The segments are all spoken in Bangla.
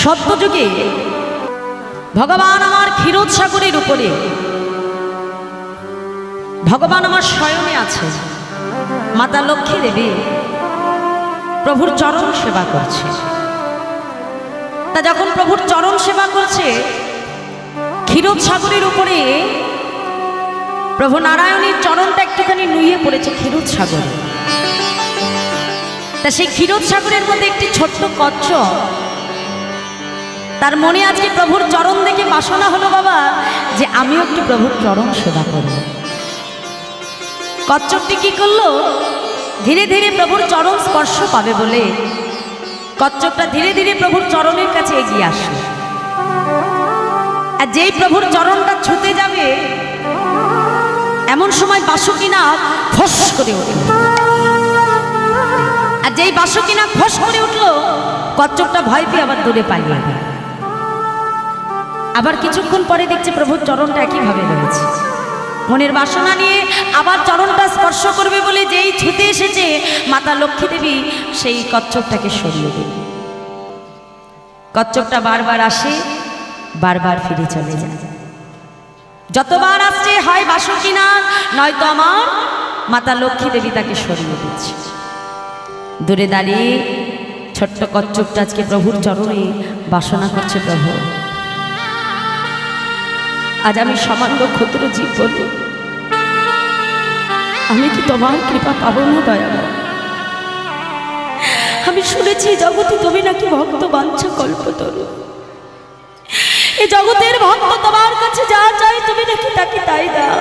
সত্যযুগে। ভগবান আমার ক্ষীরোদ সাগরের উপরে। ভগবান আমার স্বয়নে আছে। মাতা লক্ষ্মী দেবী প্রভুর চরণ সেবা করছে। তা যখন প্রভুর চরণ সেবা করছে ক্ষীরোদ সাগরের উপরে প্রভু নারায়ণের চরণটা একটুখানি নুয়ে পড়েছে ক্ষীরোদ সাগরে। তা সেই ক্ষীরোদ সাগরের মধ্যে একটি ছোট্ট কচ্ছ তার মনে আজকে প্রভুর চরণ দেখে বাসনা হলো, বাবা, যে আমিও একটু প্রভুর চরণ সেবা করব। কচ্ছপটি কি করল? ধীরে ধীরে প্রভুর চরণ স্পর্শ পাবে বলে কচ্ছপটা ধীরে ধীরে প্রভুর চরণের কাছে এগিয়ে আসে আর যেই প্রভুর চরণটা ছুতে যাবে, এমন সময় বাসুকিনা ফস করে ওঠে আর যেই বাসুকিনা ফস করে উঠল, কচ্ছপটা ভয় পেয়ে আবার দূরে পালিয়ে গেল। আবার কিছুক্ষণ পরে দেখছে প্রভুর চরণটা একইভাবে রয়েছে। মনের বাসনা নিয়ে আবার চরণটা স্পর্শ করবে বলে যেই ছুতে এসেছে, মাতা লক্ষ্মী দেবী সেই কচ্ছপটাকে সরিয়ে দেবে কচ্ছপটা বারবার আসে, বারবার ফিরে চলে যায়। যতবার আসছে, হয় বাসুকিনা, নয়তো আমার মাতা লক্ষ্মী দেবী তাকে সরিয়ে দিচ্ছে। দূরে দাঁড়িয়ে ছোট্ট কচ্ছপটা আজকে প্রভুর চরণে বাসনা করছে প্রভু। আজ আমি সামান্য ক্ষুদ্র জীব বলি। আমি কি তোমার কৃপা পাবো না দয়া আমি শুনেছি জগতে তুমি নাকি ভক্ত বাঞ্ছা কল্প তরু এই জগতের ভক্ত তোমার কাছে যা চাই তুমি নাকি তাকে তাই দাও।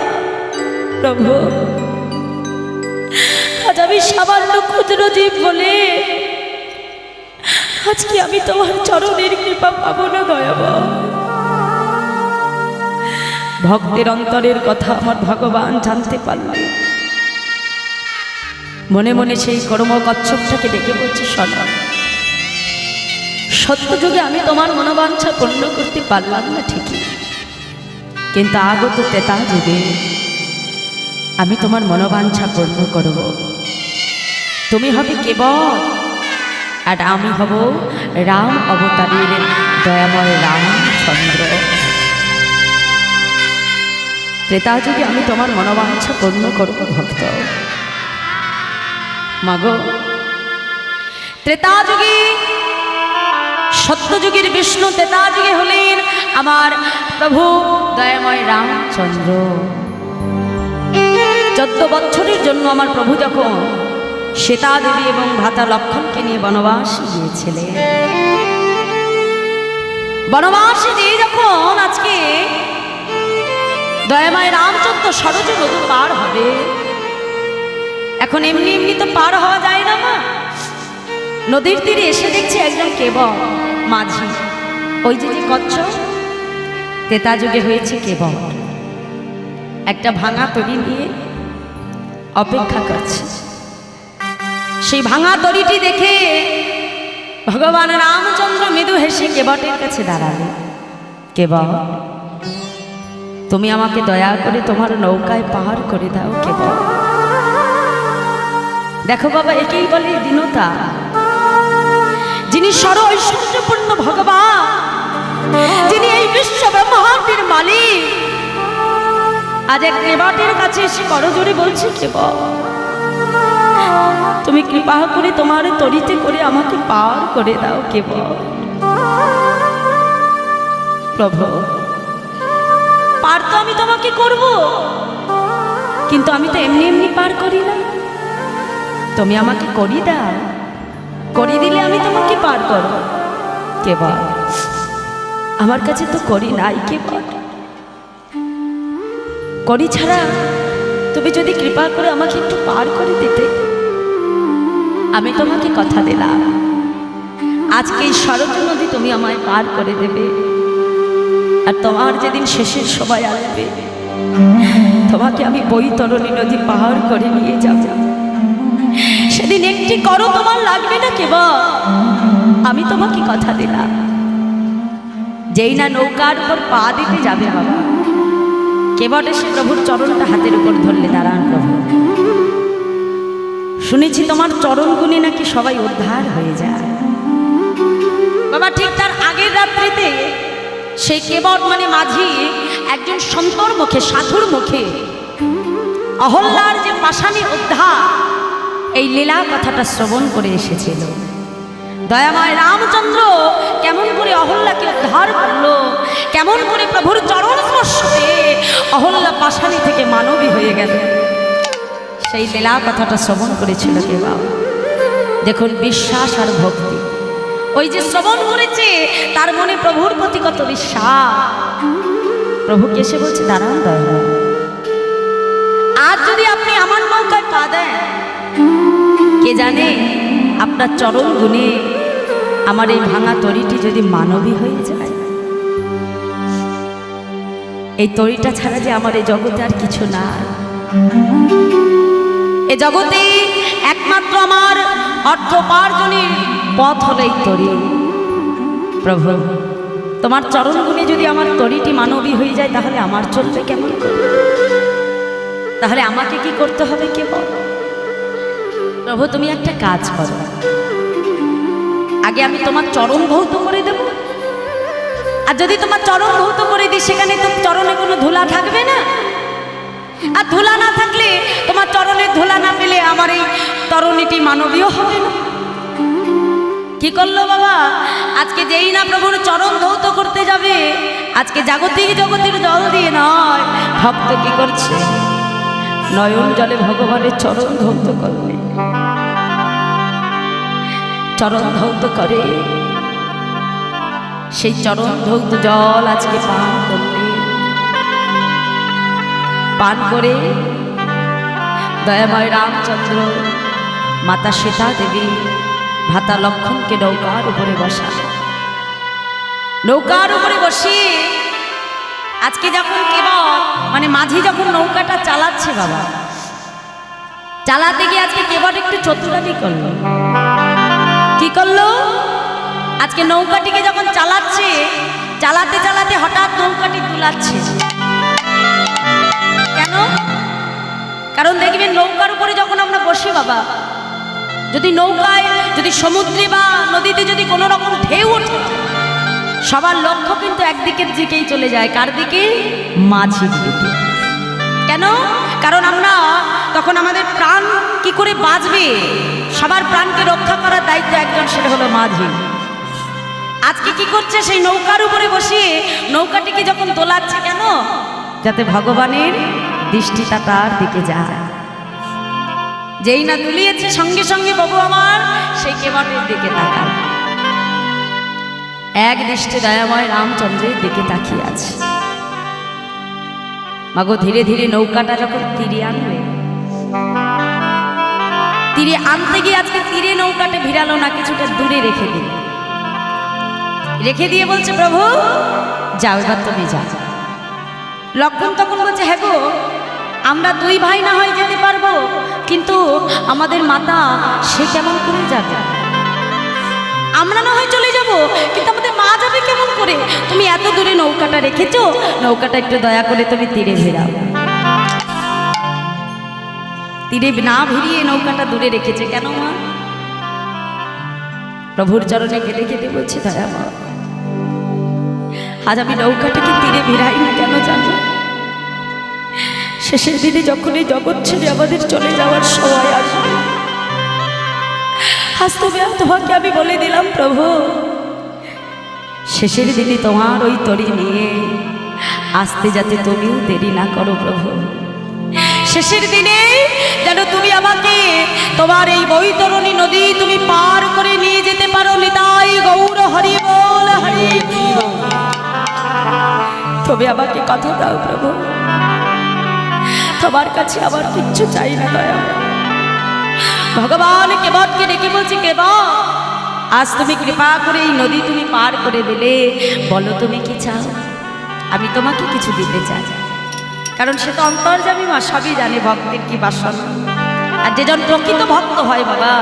প্রভু, আজ আমি সামান্য ক্ষুদ্র জীব বলে আজকে আমি তোমার চরণের কৃপা পাবো না দয়াবা ভক্তের অন্তরের কথা আমার ভগবান জানতে পারলেন। মনে মনে সেই কর্ম কচ্ছপটাকে ডেকে বলছে, শোনো, সত্যযুগে আমি তোমার মনোবাঞ্ছা পূর্ণ করতে পারলাম না ঠিকই। কিন্তু আগত তেতা যুগে আমি তোমার মনোবাঞ্ছা পূর্ণ করব। তুমি হবে কেবল আর আমি হব রাম অবতারের দয়াময় রামচন্দ্র। ত্রেতা যুগে আমি তোমার মনোবাঞ্ছা পূর্ণ করব, ভক্ত। মাগো, ত্রেতা যুগে, সত্যযুগের বিষ্ণু ত্রেতা যুগে হলেন আমার প্রভু দয়াময় রামচন্দ্র। চোদ্দ বছরের জন্য আমার প্রভু যখন শ্বেতা দেবী এবং ভাতা লক্ষণকে নিয়ে বনবাস গিয়েছিলেন। বনবাসে দিয়ে যখন আজকে দয়াময় রামচন্দ্র সরজ নদী পার হবে। এখন এমনি এমনি তো পার হওয়া যায় না মা। নদীর তীরে এসে দেখছে একজন কেবল, মাঝি। ওই যে যে কচ্ছ তেতা যুগে হয়েছে কেবল। একটা ভাঙা তরি নিয়ে অপেক্ষা করছে। সেই ভাঙা তরিটি দেখে ভগবান রামচন্দ্র মৃদু হেসে কেবটের কাছে দাঁড়ালে। কেবল তুমি আমাকে দয়া করে তোমার নৌকায় পাহাড় করে দাও কেবল। দেখো বাবা, একেই বলে দীনতা। যিনি সর ঐশ্বর্যপূর্ণ ভগবান, যিনি এই বিশ্ব ব্রহ্মাণ্ডের মালিক। আজ এক কেবাটের কাছে এসে করজোরে বলছে, কেবল, তুমি কৃপা করে তোমার তরিতে করে আমাকে পার করে দাও, কেবল। প্রভু পার তো আমি তোমাকে করব। কিন্তু আমি তো এমনি এমনি পার করি না। তুমি আমাকে করি দাও। করি দিলে আমি তোমাকে পার করব। কেবল আমার কাছে তো করি নাই কেবল করি ছাড়া তুমি যদি কৃপা করে আমাকে একটু পার করে দিতে, আমি তোমাকে কথা দিলাম। আজকে এই সরজ নদী তুমি আমায় পার করে দেবে। আর তোমার যেদিন শেষের সময় আসবে, তোমাকে আমি বৈতরণী নদী পাহাড় করে নিয়ে যাব। সেদিন একটি করো তোমার লাগবে না কেবল। আমি তোমাকে কথা দিলাম। যেই না নৌকার উপর পা দিতে যাবে বাবা, কেবল এসে প্রভুর চরণটা হাতের উপর ধরলে দাঁড়ান প্রভু। শুনেছি তোমার চরণ গুণে নাকি সবাই উদ্ধার হয়ে যায়। বাবা, ঠিক তার আগের সেই কেবট মানে মাঝি, একজন সন্তর মুখে, সাধুর মুখে। অহল্যার যে পাশানি উদ্ধার এই লীলা কথাটা শ্রবণ করে এসেছিল। দয়াময় রামচন্দ্র কেমন করে অহল্যাকে উদ্ধার করল, কেমন করে প্রভুর চরণ স্পর্শে অহল্যা পাশানি থেকে মানবী হয়ে গেল। সেই লীলা কথাটা শ্রবণ করেছিল কে বাবা দেখুন, বিশ্বাস আর ভক্তি। ওই যে শ্রবণ করেছে, তার মনে প্রভুর প্রতি কত বিশ্বাস। প্রভুকে এসে বলছে, দাঁড়ান দয়া আজ যদি আপনি আমার নৌকায় পা দেন, কে জানে আপনার চরণ গুণে আমার এই ভাঙা তরিটি যদি মানবী হয়ে যায়? এই তরিটা ছাড়া যে আমার এই জগতে আর কিছু না এ জগতে একমাত্র আমার অর্থ উপার্জনের পথ হলো এই তরি। প্রভু, তোমার চরণ গুণে যদি আমার তরিটি মানবী হয়ে যায়, তাহলে আমার চলবে কেমন তাহলে আমাকে কি করতে হবে কে বল প্রভু, তুমি একটা কাজ করো। আগে আমি তোমার চরণ ভৌত করে দেব। আর যদি তোমার চরণ ভৌত করে দিই, সেখানে তো চরণে কোনো ধুলা থাকবে না। আর ধুলা না থাকলে তোমার চরণের ধুলা না পেলে আমার এই তরণীটি মানবীয় হবে না। কি করল বাবা? আজকে যেই না প্রভুর চরণ ধৌত করতে যাবে, আজকে জাগতিক জগতের জল দিয়ে নয়, ভক্ত কি করছে? নয়ন জলে ভগবানের চরণ ধৌত করলে। চরণ ধৌত করে। সেই চরণ ধৌত জল আজকে পান করলে। পান করে দয়াময় রামচন্দ্র, মাতা সীতা দেবী, ভাতা লক্ষণকে নৌকার উপরে বসা। নৌকার উপরে বসি। আজকে যখন কেবল মানে মাঝি যখন নৌকাটা চালাচ্ছে বাবা, চালাতে গিয়ে আজকে কেবল একটু চতুরামি করল। কি করল? আজকে নৌকাটিকে যখন চালাচ্ছে, চালাতে চালাতে হঠাৎ নৌকাটি দুলাচ্ছে। কেন? কারণ দেখবেন নৌকার উপরে যখন আমরা বসি বাবা, যদি নৌকায়, যদি সমুদ্রে বা নদীতে যদি কোনো রকম ঢেউ ওঠে, সবার লক্ষ্য কিন্তু একদিকের দিকেই চলে যায়, কার দিকে? মাঝির দিকে। কেন? কারণ আমরা তখন আমাদের প্রাণ কি করে বাঁচবে? সবার প্রাণকে রক্ষা করার দায়িত্ব একজন, সেটা হলো মাঝি আজকে কি করছে? সেই নৌকার উপরে বসিয়ে নৌকাটিকে যখন তোলাচ্ছে কেন? যাতে ভগবানের দৃষ্টিটা তার দিকে যায়। যেই না দুলিয়েছে সঙ্গে সঙ্গে বাবু আমার, সেই কেবটের দিকে তাকান এক দৃষ্টি দয়াময় রামচন্দ্রের দিকে তাকিয়ে আছে। মাগো, ধীরে ধীরে নৌকাটা যখন তীরে আনবে, তীরে আনতে গিয়ে আজকে তীরে নৌকাটা ভিড়ালো না, কিছুটা দূরে রেখে দিল। রেখে দিয়ে বলছে, প্রভু, যাও, এবার তুমি যাও। লক্ষণ তখন বলছে হ্যাঁ গো আমরা দুই ভাই না হয় যেতে পারব, কিন্তু আমাদের মাতা সে কেমন করে যাবে? আমরা না হয় চলে যাব, কিন্তু আমাদের মা যাবে কেমন করে? তুমি এত দূরে নৌকাটা রেখেছো, নৌকাটা একটু দয়া করে তুমি তীরে ভেড়াও তীরে না ভিড়িয়ে নৌকাটা দূরে রেখেছে কেন মা? প্রভুর চরণে গেলে গেলে বলছে, দয়া মা, আজ আমি নৌকাটাকে তীরে ভিড়াই না কেন জানো? শেষের দিনে যখন এই জগৎ ছেড়ে আমাদের চলে যাওয়ার সময় আসবে, আজ তবে তোমাকে আমি বলে দিলাম, প্রভু, শেষের দিনে তোমার ওই তরি নিয়ে আসতে যাতে তুমিও দেরি না করো, প্রভু শেষের দিনে যেন তুমি আমাকে তোমার এই বৈতরণী নদী তুমি পার করে নিয়ে যেতে পারো, নিতাই গৌর হরি বল, হরি। তবে আমাকে কথা দাও, প্রভু তোমার কাছে আবার কিচ্ছু চাই না, দয়া ভগবান কেবটকে ডেকে বলছি কেবল আজ তুমি কৃপা করে এই নদী তুমি পার করে দিলে। বলো তুমি কি চাও? আমি তোমাকে কিছু দিতে চাই। কারণ সে তো অন্তর্জামী মা, সবই জানে ভক্তের কি বাসনা। আর যেজন প্রকৃত ভক্ত হয় বাবা,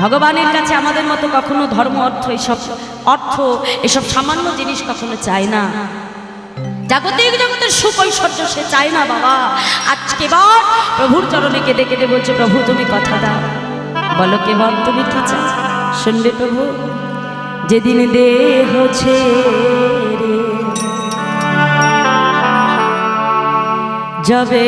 ভগবানের কাছে আমাদের মতো কখনো ধর্ম, অর্থ এইসব অর্থ, এসব সামান্য জিনিস কখনো চায় না। জাগতিক জগতের সুখ ঐশ্বর্য সে চায় না বাবা। আজকে বার প্রভুর চরণে কেঁদে কেঁদে বলছে, প্রভু, তুমি কথা দাও। বলো কেবল তুমি কি চাও? শুনবে প্রভু, যেদিন দেহ ছেড়ে যাবে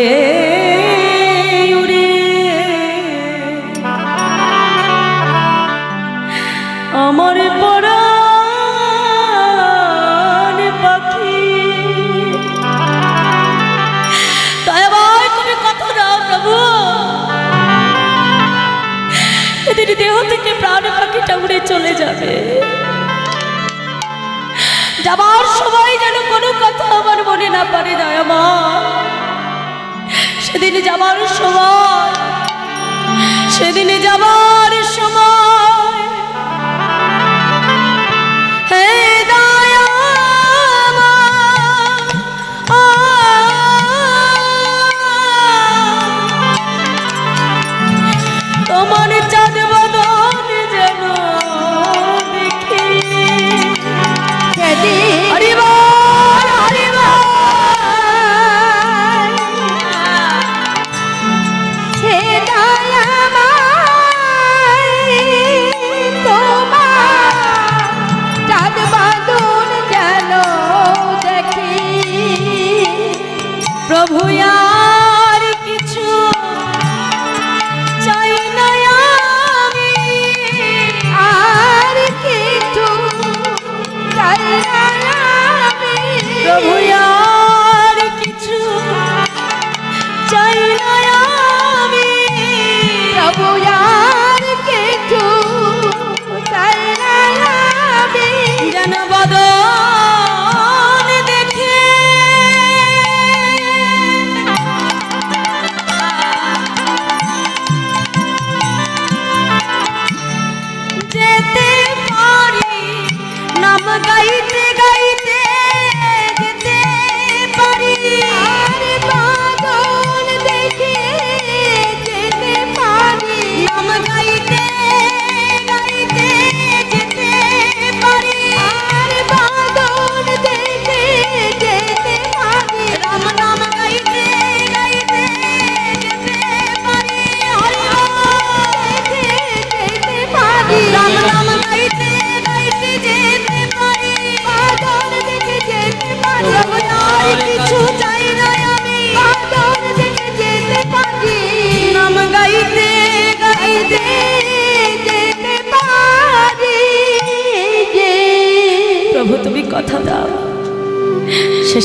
চলে যাবে। যাবার সময় যেন কোনো কথা আমার মনে না পারে দয়া মা সেদিন যাবার সময়, সেদিনে যাবার সময়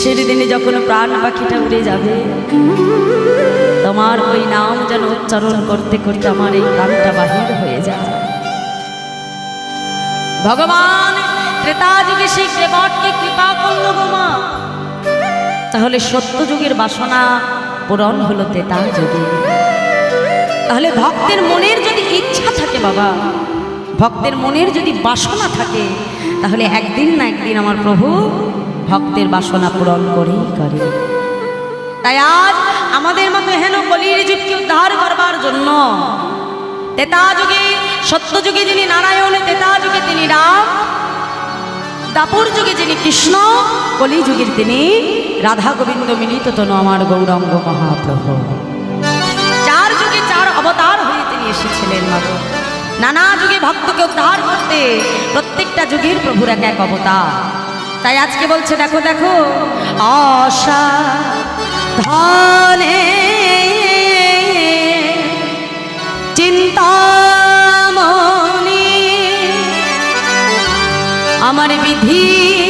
শেষের দিনে যখন প্রাণ পাখিটা উড়ে যাবে, তোমার ওই নাম যেন উচ্চারণ করতে করতে আমার এই প্রাণটা বাহির হয়ে যায়। ভগবান, ত্রেতা যুগে সেই দেবটকে কৃপা করল গো মা। তাহলে সত্য যুগের বাসনা পূরণ হলো তেতা যুগে। তাহলে ভক্তের মনের যদি ইচ্ছা থাকে বাবা, ভক্তের মনের যদি বাসনা থাকে, তাহলে একদিন না একদিন আমার প্রভু ভক্তের বাসনা পূরণ করেই করে। তাই আজ আমাদের মতো হেন কলির যুগকে উদ্ধার করবার জন্য তেতা যুগে সত্য যুগে যিনি নারায়ণ তেতা যুগে তিনি রাম, দাপর যুগে যিনি কৃষ্ণ, কলি যুগের তিনি রাধা গোবিন্দ মিলিত তনু আমার গৌরাঙ্গ মহাপ্রভু। চার যুগে চার অবতার হয়ে তিনি এসেছিলেন মাগো নানা যুগে ভক্তকে উদ্ধার করতে প্রত্যেকটা যুগের প্রভুর এক এক অবতার। তাই আজকে বলছে দেখো দেখো আশা ধনে চিন্তা আমার বিধি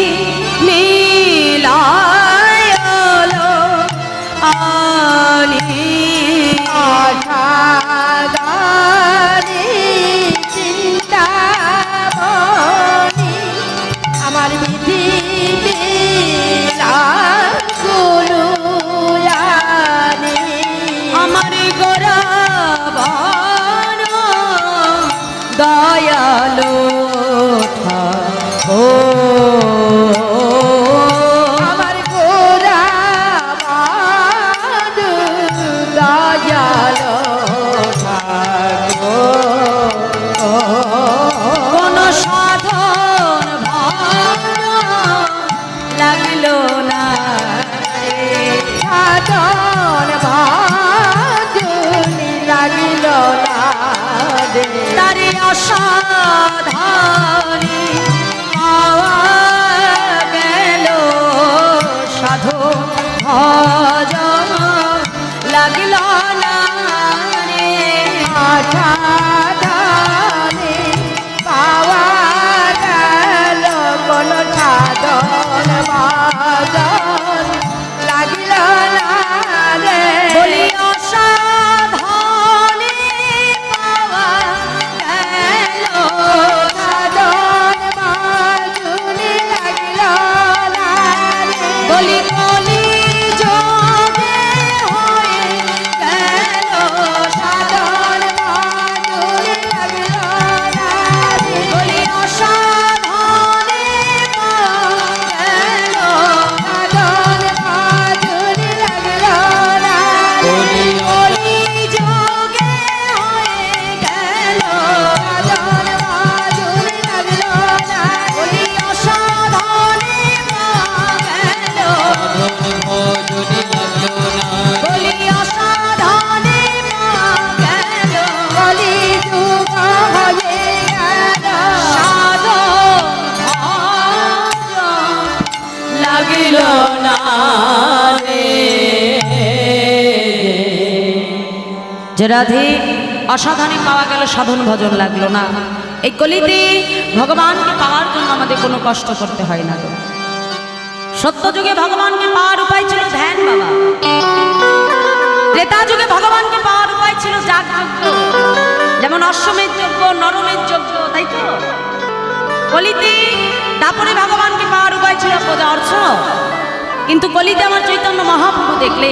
রাধে। অসাধনে পাওয়া গেল, সাধন ভজন লাগল না। এই কলিতে ভগবানকে পাওয়ার জন্য আমাদের কোনো কষ্ট করতে হয় না গো। সত্য যুগে ভগবানকে পাওয়ার উপায় ছিল ধ্যান বাবা। ত্রেতা যুগে ভগবানকে পাওয়ার উপায় ছিল যাগ যাগযজ্ঞ। যেমন অশ্বমের যজ্ঞ নরমের যজ্ঞ, তাই তো? কলিতে তারপরে ভগবানকে পাওয়ার উপায় ছিল পূজা অর্চন। কিন্তু কলিতে আমার চৈতন্য মহাপ্রভু দেখলে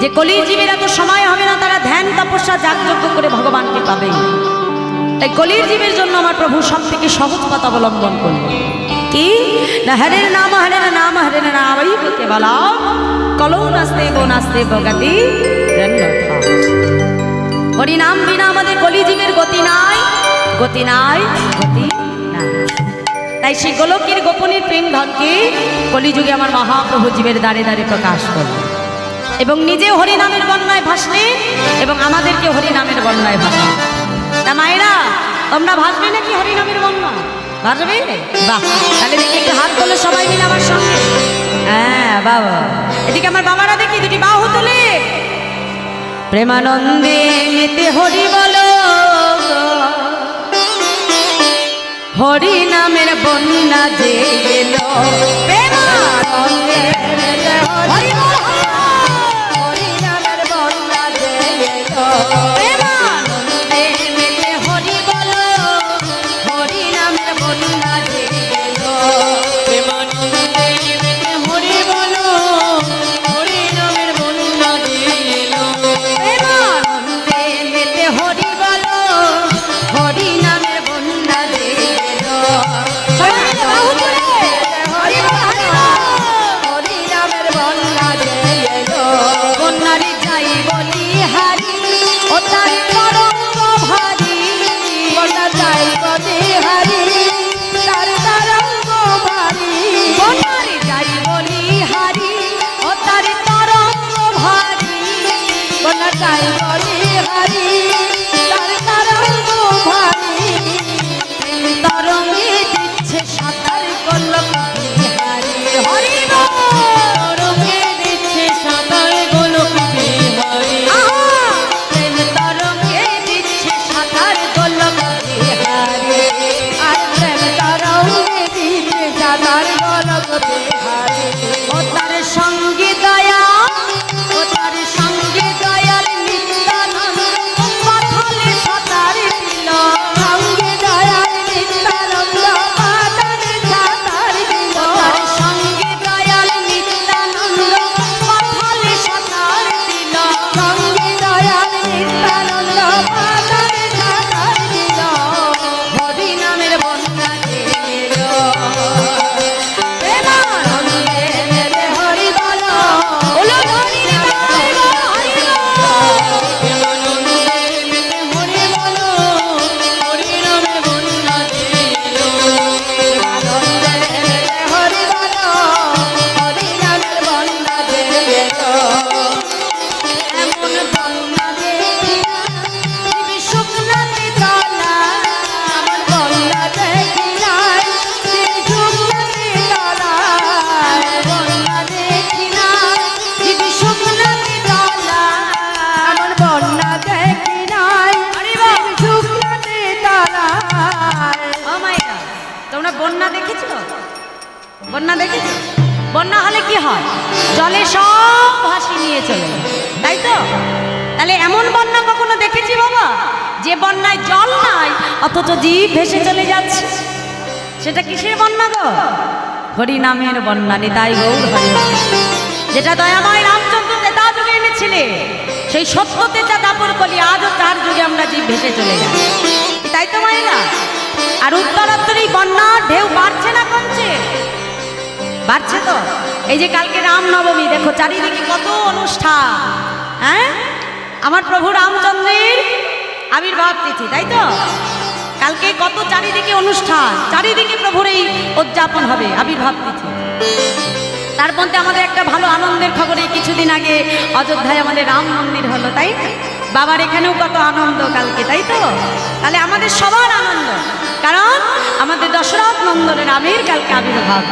যে কলির জীবের এত সময় হবে না, তারা ধ্যান, তপস্যা, যাগযজ্ঞ করে ভগবানকে পাবে। তাই কলির জীবের জন্য আমার প্রভু সব থেকে সহজ পথ অবলম্বন করল। কি? না হরের নাম হরের নাম হরের নাম এই বলতে বলা। কলৌ নাস্তে বো নাস্তে বগাতি হরি নাম বিনা আমাদের কলিজীবের গতি নাই গতি নাই, গতি তাই সেই গোলকের গোপনের প্রেম ধনকে কলিযুগে আমার মহাপ্রভু জীবের দ্বারে দ্বারে প্রকাশ করল। এবং নিজে হরিনামের বন্যায় ভাসলেন এবং আমাদেরকে হরিনামের বন্যায় ভাসলেন তা মায়েরা, তোমরা ভাসবে নাকি হরিনামের বন্যা? ভাসবে? বাহ, তাহলে দেখি একটু হাত তোলো সবাই মিলে আমার সঙ্গে। হ্যাঁ বাবা। এদিকে আমার বাবারা দেখি, দুটি বাহু তোলে। প্রেমানন্দে মেতে হরি বলো। হরি নামের বন্যা যে প্রেমানন্দে বন্যা দেখেছ বন্যা হলে কি হয়? জলে সব ভাসি নিয়ে চলে তাই তো? তাহলে এমন বন্যা কখনো দেখেছি বাবা? যে বন্যায় জল নাই, অথচ জীব ভেসে চলে যাচ্ছে। সেটা কিসের বন্যা গো? হরি নামের বন্যা নিতাই গৌর হরি। যেটা দয়াময় রামচন্দ্র তেতা যুগে এনেছিলে, সেই সত্যতে যা দাপর কলি আজও তার যুগে আমরা জীব ভেসে চলে যাই। তাই তো মায়েরা? আর উত্তরাত্তর এই বন্যার ঢেউ বাড়ছে না কমছে? বাড়ছে তো? এই যে কালকে রামনবমী, দেখো চারিদিকে কত অনুষ্ঠান হ্যাঁ? আমার প্রভু রামচন্দ্রের আবির্ভাব তিথি, তাই তো? কালকে কত চারিদিকে অনুষ্ঠান, চারিদিকে প্রভুর এই উদযাপন হবে, আবির্ভাব তিথি। তার মধ্যে আমাদের একটা ভালো আনন্দের খবর কিছুদিন আগে অযোধ্যায় আমাদের রাম মন্দির হলো, তাই? না? বাবার এখানেও কত আনন্দ কালকে, তাই তো? তাহলে আমাদের সবার আনন্দ, কারণ আমাদের দশরথ নন্দনের রামের কালকে আবির্ভাব।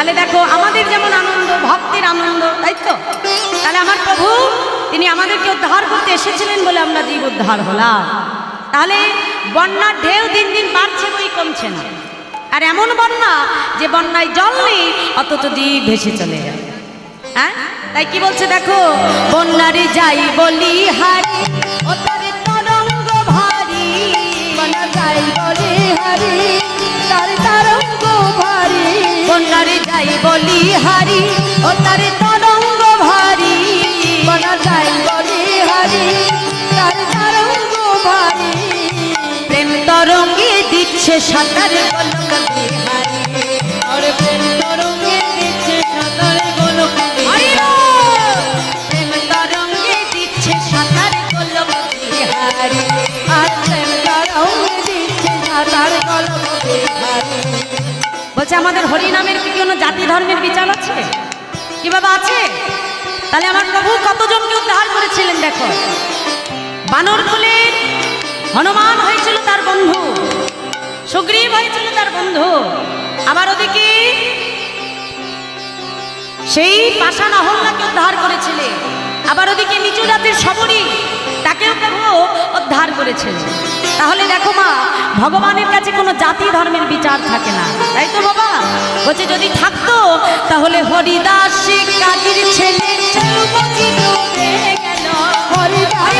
তাহলে দেখো, আমাদের যেমন আনন্দ, ভক্তের আনন্দ, তাই তো? তাহলে আমার প্রভু, তিনি আমাদেরকে উদ্ধার করতে এসেছিলেন বলে আমরা জীব উদ্ধার হলাম। তাহলে বন্যার ঢেউ দিন দিন বাড়ছে বই কমছে না। আর এমন বন্যা যে বন্যায় জল নেই, অথচ জীব ভেসে চলে যায়। হ্যাঁ? তাই কি বলছে দেখো? বন্যারে যাই বলি হারি তরঙ্গ ভারী বনা যাই বলি হরি। যাই বলি হারি, ও তার তরঙ্গ ভারী। বনা যাই বলি হারি, তার তরঙ্গ ভারী। প্রেম তরঙ্গে দিচ্ছে সাঁতার বলি হারি আর প্রেম বলছে, আমাদের হরিনামের কি কোনো জাতি ধর্মের বিচার আছে? কি বাবা আছে? তাহলে আমার প্রভু কতজনকে উদ্ধার করেছিলেন দেখো। বানর কুলের হনুমান হয়েছিল তার বন্ধু, সুগ্রীব হয়েছিল তার বন্ধু। আবার ওদিকে সেই পাষাণ অহল্যাকে উদ্ধার করেছিলেন। আবার ওদিকে নিচু জাতির সবরই তাকেও প্রভু উদ্ধার করেছে তাহলে দেখো মা ভগবানের কাছে কোনো জাতি ধর্মের বিচার থাকে না তাই তো বাবা? বলছে যদি থাকতো তাহলে হরিদাস কাজীর ছেলে গেল। হরিদাস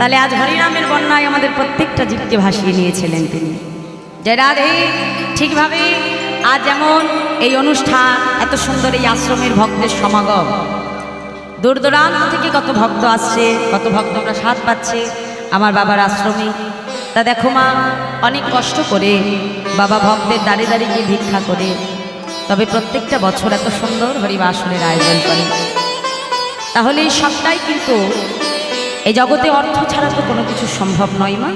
তাহলে আজ হরিনামের বন্যায় আমাদের প্রত্যেকটা জীবকে ভাসিয়ে নিয়েছিলেন তিনি। যে রাধে। ঠিকভাবে আজ যেমন এই অনুষ্ঠান, এত সুন্দর এই আশ্রমের ভক্তের সমাগম। দূর দূরান্ত থেকে কত ভক্ত আসছে, কত ভক্ত আমরা স্বাদ পাচ্ছে আমার বাবার আশ্রমে। তা দেখো মা, অনেক কষ্ট করে বাবা ভক্তের দাঁড়িয়ে দাঁড়িয়ে গিয়ে ভিক্ষা করে। তবে প্রত্যেকটা বছর এত সুন্দর হরিবাসনের আয়োজন করে। তাহলে এই সবটাই কিন্তু এই জগতে অর্থ ছাড়া তো কোনো কিছু সম্ভব নয় মা।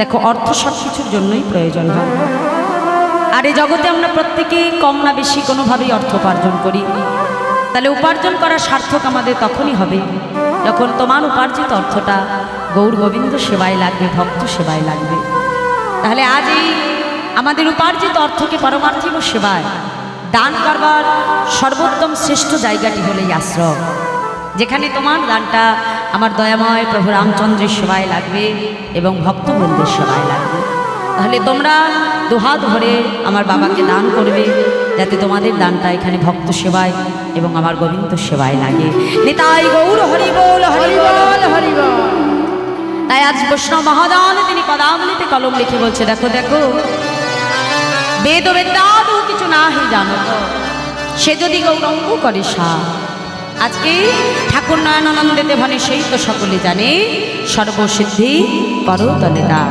দেখো, অর্থ সব কিছুর জন্যই প্রয়োজন, হয় আর এই জগতে আমরা প্রত্যেকেই কম না বেশি কোনোভাবেই অর্থ উপার্জন করি। তাহলে উপার্জন করা সার্থক আমাদের তখনই হবে যখন তোমার উপার্জিত অর্থটা গৌর গোবিন্দ সেবায় লাগবে, ভক্ত সেবায় লাগবে। তাহলে আজ এই আমাদের উপার্জিত অর্থকে পারমার্থিক সেবায় দান করবার সর্বোত্তম শ্রেষ্ঠ জায়গাটি হলো এই আশ্রম, যেখানে তোমার দানটা আমার দয়াময় প্রভু রামচন্দ্রের সেবায় লাগবে এবং ভক্তবৃন্দের সেবায় লাগবে। তাহলে তোমরা দুহাত ভরে আমার বাবাকে দান করবে, যাতে তোমাদের দানটা এখানে ভক্ত সেবায় এবং আমার গোবিন্দ সেবায় লাগে। নিতাই গৌর হরি বল হরি বল হরি বল। তাই আজ বৈষ্ণব মহাদান তিনি পদাবলিতে কলম লিখে বলছে, দেখো দেখো বেদ ও বেদাদু কিছু না হে জানো সে যদি গৌরঙ্গ করে সা আজকে ঠাকুর নয়নানন্দে দেবনে সেই তো সকলে জানে সর্বসিদ্ধি করতলে দান